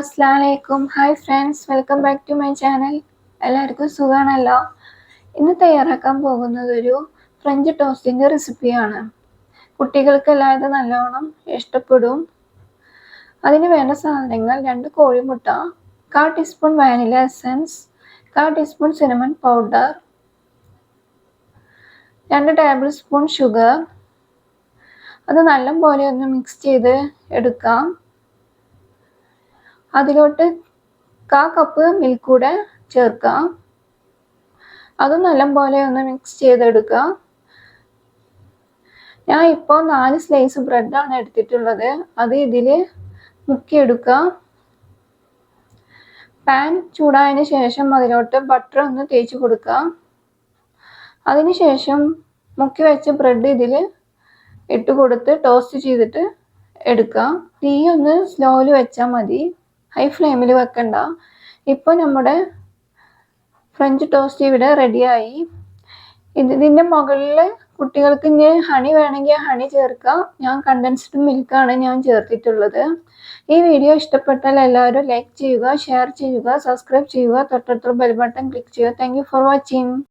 Assam hi friends welcome back to my channel എല്ലാവർക്കും സുഖമാണല്ലോ ഇന്ന് തയ്യാറാക്കാൻ പോകുന്നത് ഒരു ഫ്രഞ്ച് ടോസ്റ്റിന്റെ റെസിപ്പിയാണ് കുട്ടികൾക്ക് എല്ലാവരും നല്ലോണം ഇഷ്ടപ്പെടും. അതിന് വേണ്ട സാധനങ്ങൾ രണ്ട് കോഴിമുട്ട കാ ടീസ്പൂൺ വാനില എസൻസ് കാ ടീസ്പൂൺ സിനമൺ പൗഡർ രണ്ട് ടേബിൾ സ്പൂൺ ഷുഗർ അത് നല്ലപോലെ ഒന്ന് മിക്സ് ചെയ്ത് എടുക്കാം. അതിലോട്ട് കാ കപ്പ് മിൽക്ക് കൂടെ ചേർക്കാം അത് നല്ലപോലെ ഒന്ന് മിക്സ് ചെയ്തെടുക്കുക. ഞാൻ ഇപ്പോൾ നാല് സ്ലൈസ് ബ്രെഡാണ് എടുത്തിട്ടുള്ളത്. അത് ഇതിൽ മുക്കിയെടുക്കുക. പാൻ ചൂടായതിന് ശേഷം അതിലോട്ട് ബട്ടർ ഒന്ന് തേച്ച് കൊടുക്കുക. അതിനുശേഷം മുക്കി വെച്ച ബ്രെഡ് ഇതിൽ ഇട്ട് കൊടുത്ത് ടോസ്റ്റ് ചെയ്തിട്ട് എടുക്കുക. തീ ഒന്ന് സ്ലോയിൽ വെച്ചാൽ മതി. ഹൈ ഫ്ലെയിമിൽ വെക്കണ്ട. ഇപ്പോൾ നമ്മുടെ ഫ്രഞ്ച് ടോസ്റ്റ് ഇവിടെ റെഡിയായി ഇതിന്റെ മുകളിൽ കുട്ടികൾക്ക് ഇനി ഹണി വേണമെങ്കിൽ ഹണി ചേർക്കാം. ഞാൻ കണ്ടൻസ്ഡ് മിൽക്കാണ് ഞാൻ ചേർത്തിട്ടുള്ളത്. ഈ വീഡിയോ ഇഷ്ടപ്പെട്ടാൽ എല്ലാവരും ലൈക്ക് ചെയ്യുക ഷെയർ ചെയ്യുക സബ്സ്ക്രൈബ് ചെയ്യുക തൊട്ടടുത്തുള്ള ബെൽ ബട്ടൺ ക്ലിക്ക് ചെയ്യുക. Thank for watching